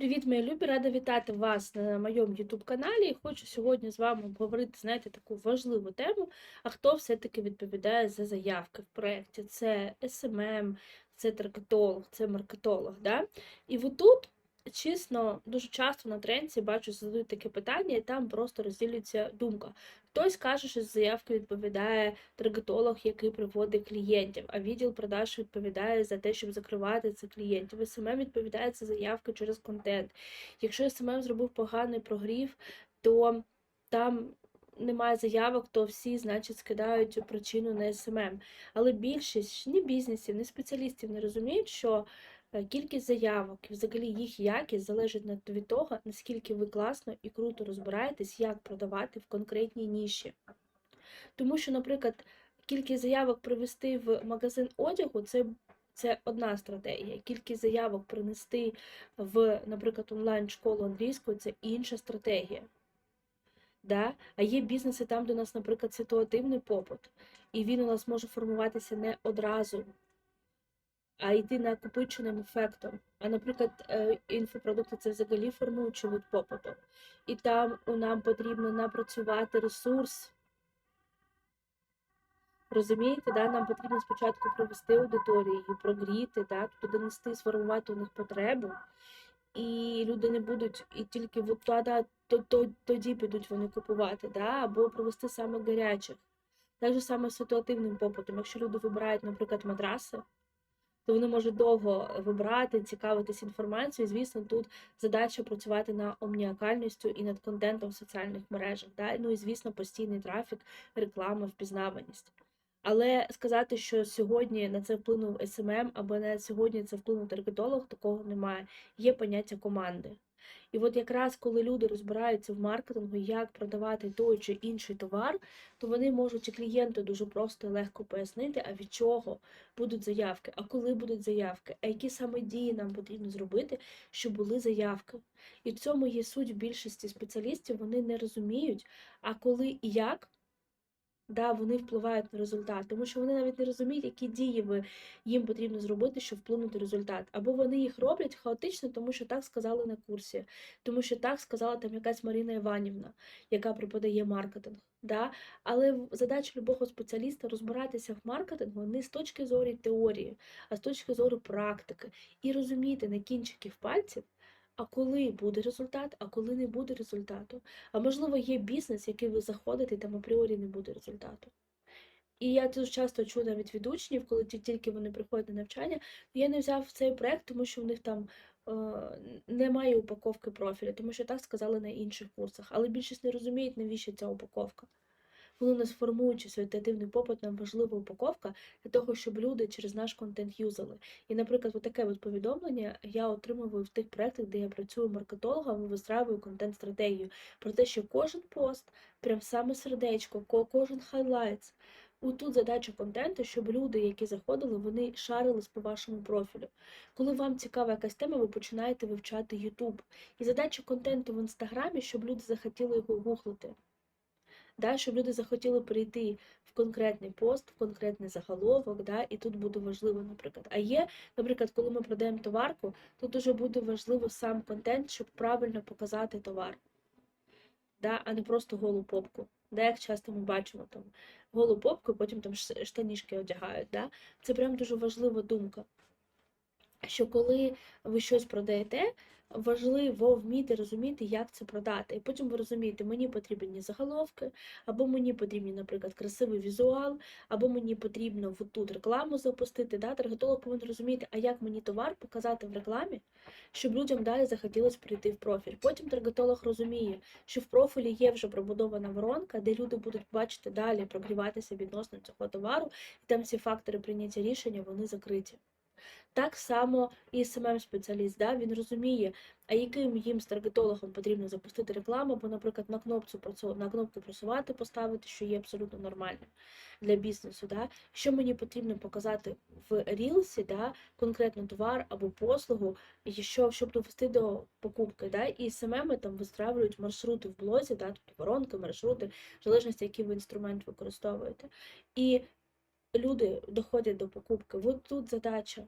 Привіт, мої любі! Рада вітати вас на моєму YouTube каналі. І хочу сьогодні з вами обговорити, знаєте, таку важливу тему. А хто все-таки відповідає за заявки в проєкті? Це SMM, це таргетолог, це маркетолог. Да? І от тут, чесно, дуже часто на тренді бачу, задають таке питання, і там просто розділюється думка. Хтось каже, що за заявки відповідає таргетолог, який приводить клієнтів, а відділ продаж відповідає за те, щоб закривати цих клієнтів. СММ відповідає за заявки через контент. Якщо СММ зробив поганий прогрів, то там немає заявок, то всі, значить, скидають цю причину на СММ. Але більшість ні бізнесів, ні спеціалістів не розуміють, що кількість заявок і взагалі їх якість залежить від того, наскільки ви класно і круто розбираєтесь, як продавати в конкретній ніші. Тому що, наприклад, кількість заявок привести в магазин одягу це, це одна стратегія. Кількість заявок принести в, наприклад, онлайн-школу англійської це інша стратегія. Да? А є бізнеси там, де у нас, наприклад, ситуативний попит, і він у нас може формуватися не одразу, а йти накопиченим ефектом. А, наприклад, е, інфопродукти це взагалі формуючий вид попиту. І там нам потрібно напрацювати ресурс. Розумієте, да? нам потрібно спочатку провести аудиторію, прогріти, да? тобто донести, сформувати у них потребу, і люди не будуть, і тільки от тоді, то, то, тоді підуть вони купувати, да? або провести саме гарячих. Так же саме з ситуативним попитом. Якщо люди вибирають, наприклад, матраси, то вони можуть довго вибирати, цікавитись інформацією. Звісно, тут задача працювати на омніакальністю і над контентом в соціальних мережах. Да? Ну і, звісно, постійний трафік, реклама, впізнаваність. Але сказати, що сьогодні на це вплинув SMM, або на сьогодні це вплинув таргетолог, такого немає. Є поняття команди. І от якраз коли люди розбираються в маркетингу, як продавати той чи інший товар, то вони можуть і клієнту дуже просто і легко пояснити, а від чого будуть заявки, а коли будуть заявки, а які саме дії нам потрібно зробити, щоб були заявки. І в цьому є суть в більшості спеціалістів, вони не розуміють, а коли і як. Да, вони впливають на результат, тому що вони навіть не розуміють, які дії ви їм потрібно зробити, щоб вплинути результат. Або вони їх роблять хаотично, тому що так сказали на курсі, тому що так сказала там якась Маріна Іванівна, яка преподає маркетинг. Да? Але задача любого спеціаліста розбиратися в маркетингу не з точки зору теорії, а з точки зору практики і розуміти на кінчиків пальців. А коли буде результат, а коли не буде результату. А можливо, є бізнес, який ви заходите, і там апріорі не буде результату. І я дуже часто чую навіть від учнів, коли ті- тільки вони приходять на навчання, я не взяв цей проект, тому що в них там е, немає упаковки профілю, тому що так сказали на інших курсах. Але більшість не розуміють, навіщо ця упаковка. Коли у нас формуючи ситуативний попит, нам важлива упаковка для того, щоб люди через наш контент юзали. І, наприклад, таке от повідомлення я отримую в тих проєктах, де я працюю маркетологом і вистраюю контент-стратегію. Про те, що кожен пост, прям саме сердечко, кожен хайлайтс. Тут задача контенту, щоб люди, які заходили, вони шарились по вашому профілю. Коли вам цікава якась тема, ви починаєте вивчати YouTube. І задача контенту в інстаграмі, щоб люди захотіли його гуглити. Да, щоб люди захотіли прийти в конкретний пост, в конкретний заголовок, да, і тут буде важливо, наприклад. А є, наприклад, коли ми продаємо товарку, тут дуже буде важливо сам контент, щоб правильно показати товар, да, а не просто голу попку. Да, як часто ми бачимо там голу попку, потім там штанішки одягають. Да? Це прям дуже важлива думка. Що коли ви щось продаєте, важливо вміти розуміти, як це продати. І потім ви розумієте, мені потрібні заголовки, або мені потрібен, наприклад, красивий візуал, або мені потрібно от тут рекламу запустити. Да? Таргетолог повинен розуміти, а як мені товар показати в рекламі, щоб людям далі захотілося прийти в профіль. Потім таргетолог розуміє, що в профілі є вже пробудована воронка, де люди будуть бачити далі, прогріватися відносно цього товару, і там всі фактори прийняття рішення вони закриті. Так само і смм спеціаліст, да, він розуміє, а яким їм таргетологом потрібно запустити рекламу, або, наприклад, на кнопку на кнопку просувати поставити, що є абсолютно нормально для бізнесу. Да? Що мені потрібно показати в рілсі, да, конкретно товар або послугу, що, щоб довести до покупки. Да? І СММи там вистраюють маршрути в блозі, да, тобто воронки, маршрути, в залежності, який ви інструмент використовуєте. І люди доходять до покупки. От тут задача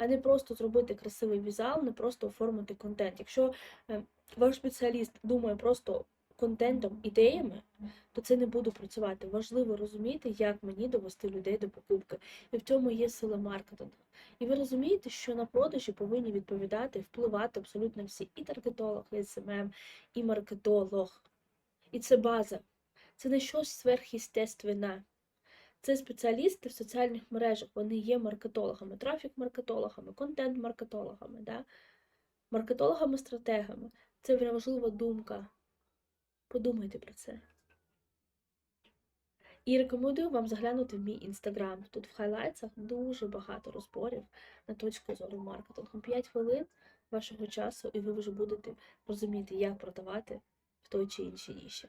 а не просто зробити красивий візуал, не просто оформити контент. Якщо е, ваш спеціаліст думає просто контентом, ідеями, то це не буде працювати. Важливо розуміти, як мені довести людей до покупки. І в цьому є сила маркетингу. І ви розумієте, що на продажі повинні відповідати, впливати абсолютно всі. І таргетолог, і СММ, і маркетолог. І це база. Це не щось сверхъестественне. Це спеціалісти в соціальних мережах, вони є маркетологами, трафік-маркетологами, контент-маркетологами, да? маркетологами-стратегами. Це прям важлива думка. Подумайте про це. І рекомендую вам заглянути в мій інстаграм. Тут в хайлайтсах дуже багато розборів на точку зору маркетингу. 5 хвилин вашого часу, і ви вже будете розуміти, як продавати в той чи іншій ніші.